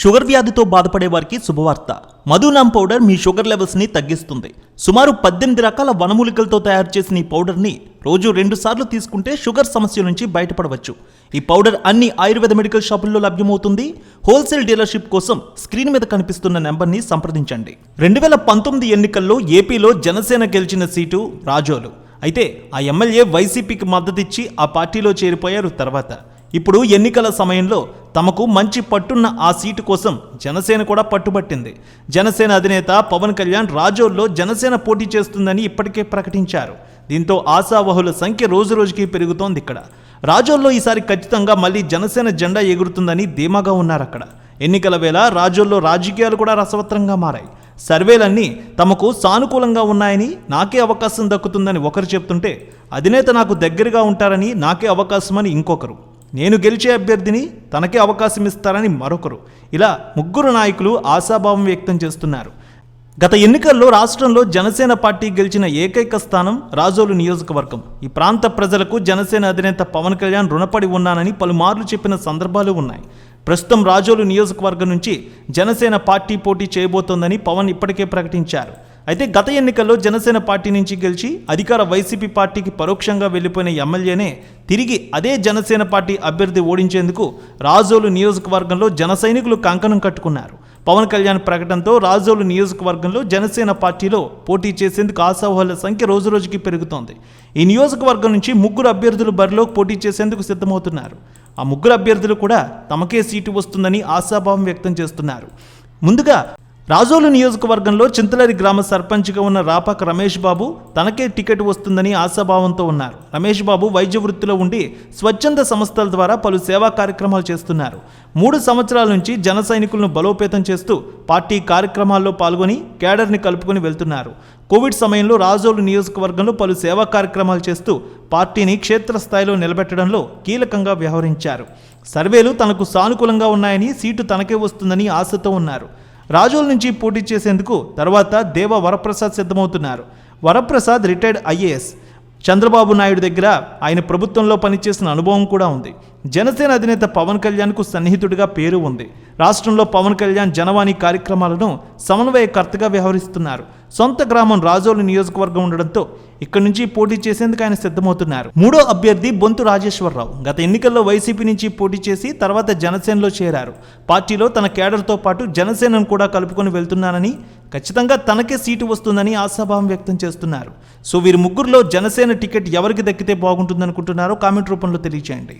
Sugar వ్యాధితో బాధపడే వారికి శుభవార్త. మధునామ్ పౌడర్ మీ షుగర్ లెవెల్స్ని తగ్గిస్తుంది. సుమారు పద్దెనిమిది రకాల వనమూలికలతో తయారు చేసిన ఈ పౌడర్ని రోజు రెండు సార్లు తీసుకుంటే షుగర్ సమస్య నుంచి బయటపడవచ్చు. ఈ పౌడర్ అన్ని ఆయుర్వేద మెడికల్ షాపుల్లో లభ్యమవుతుంది. హోల్సేల్ డీలర్షిప్ కోసం స్క్రీన్ మీద కనిపిస్తున్న నెంబర్ని సంప్రదించండి. రెండు వేల పంతొమ్మిది ఎన్నికల్లో ఏపీలో జనసేన గెలిచిన సీటు రాజోలు. అయితే ఆ ఎమ్మెల్యే వైసీపీకి మద్దతిచ్చి ఆ పార్టీలో చేరిపోయారు తర్వాత. ఇప్పుడు ఎన్నికల సమయంలో తమకు మంచి పట్టున్న ఆ సీటు కోసం జనసేన కూడా పట్టుబట్టింది. జనసేన అధినేత పవన్ కళ్యాణ్ రాజోల్లో జనసేన పోటీ చేస్తుందని ఇప్పటికే ప్రకటించారు. దీంతో ఆశావహుల సంఖ్య రోజు రోజుకి పెరుగుతోంది ఇక్కడ. రాజోల్లో ఈసారి ఖచ్చితంగా మళ్ళీ జనసేన జెండా ఎగురుతుందని ధీమాగా ఉన్నారు అక్కడ ఎన్నికల వేళ రాజోల్లో రాజకీయాలు కూడా రసవత్రంగా మారాయి. సర్వేలన్నీ తమకు సానుకూలంగా ఉన్నాయని నాకే అవకాశం దక్కుతుందని ఒకరు చెప్తుంటే అధినేత నాకు దగ్గరగా ఉంటారని నాకే అవకాశమని ఇంకొకరు. నేను గెలిచే అభ్యర్థిని తనకే అవకాశం ఇస్తారని మరొకరు. ఇలా ముగ్గురు నాయకులు ఆశాభావం వ్యక్తం చేస్తున్నారు. గత ఎన్నికల్లో రాష్ట్రంలో జనసేన పార్టీ గెలిచిన ఏకైక స్థానం రాజోలు నియోజకవర్గం. ఈ ప్రాంత ప్రజలకు జనసేన అధినేత పవన్ కళ్యాణ్ రుణపడి ఉన్నానని పలుమార్లు చెప్పిన సందర్భాలు ఉన్నాయి. ప్రస్తుతం రాజోలు నియోజకవర్గం నుంచి జనసేన పార్టీ పోటీ చేయబోతోందని పవన్ ఇప్పటికే ప్రకటించారు. అయితే గత ఎన్నికల్లో జనసేన పార్టీ నుంచి గెలిచి అధికార వైసీపీ పార్టీకి పరోక్షంగా వెళ్ళిపోయిన ఎమ్మెల్యేనే తిరిగి అదే జనసేన పార్టీ అభ్యర్థి ఓడించేందుకు రాజోలు నియోజకవర్గంలో జన సైనికులు కంకణం కట్టుకున్నారు. పవన్ కళ్యాణ్ ప్రకటనతో రాజోలు నియోజకవర్గంలో జనసేన పార్టీలో పోటీ చేసేందుకు ఆశావాహుల సంఖ్య రోజురోజుకి పెరుగుతోంది. ఈ నియోజకవర్గం నుంచి ముగ్గురు అభ్యర్థులు బరిలో పోటీ చేసేందుకు సిద్ధమవుతున్నారు. ఆ ముగ్గురు అభ్యర్థులు కూడా తమకే సీటు వస్తుందని ఆశాభావం వ్యక్తం చేస్తున్నారు. ముందుగా రాజోలు నియోజకవర్గంలో చింతలరి గ్రామ సర్పంచ్గా ఉన్న రాపాక రమేష్ బాబు తనకే టికెట్ వస్తుందని ఆశాభావంతో ఉన్నారు. రమేష్ బాబు వైద్య వృత్తిలో ఉండి స్వచ్ఛంద సంస్థల ద్వారా పలు సేవా కార్యక్రమాలు చేస్తున్నారు. మూడు సంవత్సరాల నుంచి జన సైనికులను బలోపేతం చేస్తూ పార్టీ కార్యక్రమాల్లో పాల్గొని కేడర్ని కలుపుకొని వెళ్తున్నారు. కోవిడ్ సమయంలో రాజోలు నియోజకవర్గంలో పలు సేవా కార్యక్రమాలు చేస్తూ పార్టీని క్షేత్రస్థాయిలో నిలబెట్టడంలో కీలకంగా వ్యవహరించారు. సర్వేలు తనకు సానుకూలంగా ఉన్నాయని సీటు తనకే వస్తుందని ఆశతో ఉన్నారు. రాజోల్ నుంచి పోటీ చేసేందుకు తర్వాత దేవ వరప్రసాద్ సిద్ధమవుతున్నారు. Varaprasad retired IAS. Chandrababu Naidu దగ్గర ఆయన ప్రభుత్వంలో పనిచేసిన అనుభవం కూడా ఉంది. జనసేన అధినేత పవన్ కళ్యాణ్కు సన్నిహితుడిగా పేరు ఉంది. రాష్ట్రంలో పవన్ కళ్యాణ్ జనవాణి కార్యక్రమాలను సమన్వయకర్తగా వ్యవహరిస్తున్నారు. సొంత గ్రామం రాజోలు నియోజకవర్గం ఉండడంతో ఇక్కడి నుంచి పోటీ చేసేందుకు ఆయన సిద్ధమవుతున్నారు. మూడో అభ్యర్థి బొంతు రాజేశ్వరరావు. గత ఎన్నికల్లో వైసీపీ నుంచి పోటీ చేసి తర్వాత జనసేనలో చేరారు. పార్టీలో తన కేడర్తో పాటు జనసేనను కూడా కలుపుకొని వెళ్తున్నానని ఖచ్చితంగా తనకే సీటు వస్తుందని ఆశాభావం వ్యక్తం చేస్తున్నారు. సో వీరి ముగ్గురులో జనసేన టికెట్ ఎవరికి దక్కితే బాగుంటుందనుకుంటున్నారో కామెంట్ రూపంలో తెలియచేయండి.